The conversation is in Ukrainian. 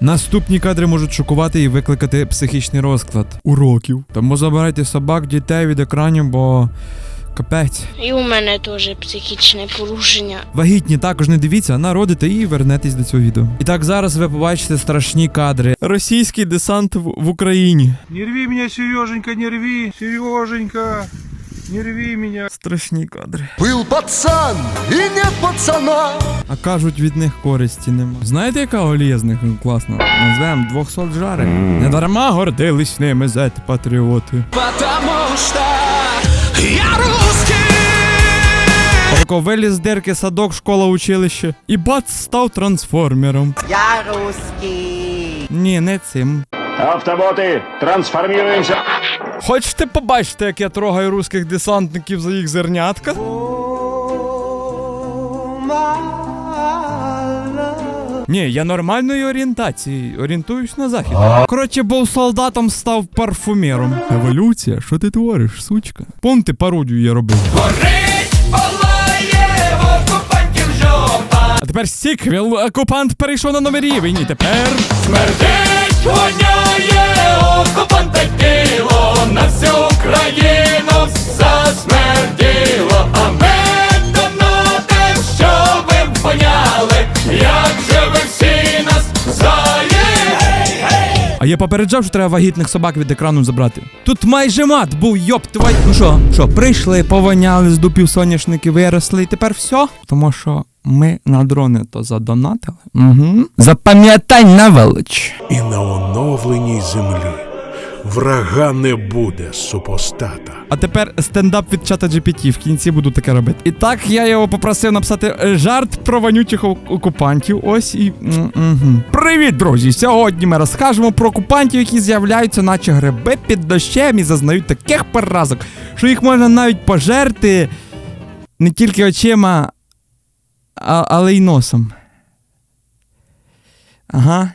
Наступні кадри можуть шокувати і викликати психічний розклад уроків. Тому забирайте собак, дітей від екранів, бо капець. І у мене теж психічне порушення. Вагітні також не дивіться, народите і вернетесь до цього відео. І так зараз ви побачите страшні кадри. Російський десант в, в Україні. Не рви меня, Сереженька, не рви, Сереженька, не рви меня. Страшні кадри. Был пацан и нет пацана. А кажуть, від них користі нема. Знаєте, яка олія з них класна? Назвемо 200 жарів. Не дарма гордились ними зети патріоти. Потому Тако виліз з дирки, садок, школа, училище. І бац став трансформером. Я русский. Ні, не цим. Автоботы, трансформируемся. Хочете побачити, як я трогаю русських десантників за їх зернятка? Ні, я нормальної орієнтації, орієнтуюсь на захід. Коротше, був солдатом, став парфумером. Еволюція, що ти твориш, сучка? Помните пародію я робив. А тепер сіквел, окупант перейшов на новий рівень і тепер. Смердить воняє я попереджав, що треба вагітних собак від екрану забрати. Тут майже мат був, йоп, твой. Ну що, що, прийшли, повоняли з дупів соняшники, виросли, і тепер все? Тому що ми на дрони то задонатили. Угу. Запам'ятай на велич. і на оновленій землі врага не буде супостата. А тепер стендап від чата GPT. В кінці буду таке робити. І так я його попросив написати е, жарт про вонючих окупантів. Ось і. мгм. Привіт, друзі! Сьогодні ми розкажемо про окупантів, які з'являються, наче гриби під дощем і зазнають таких поразок, що їх можна навіть пожерти не тільки очима, а, але й носом. Ага.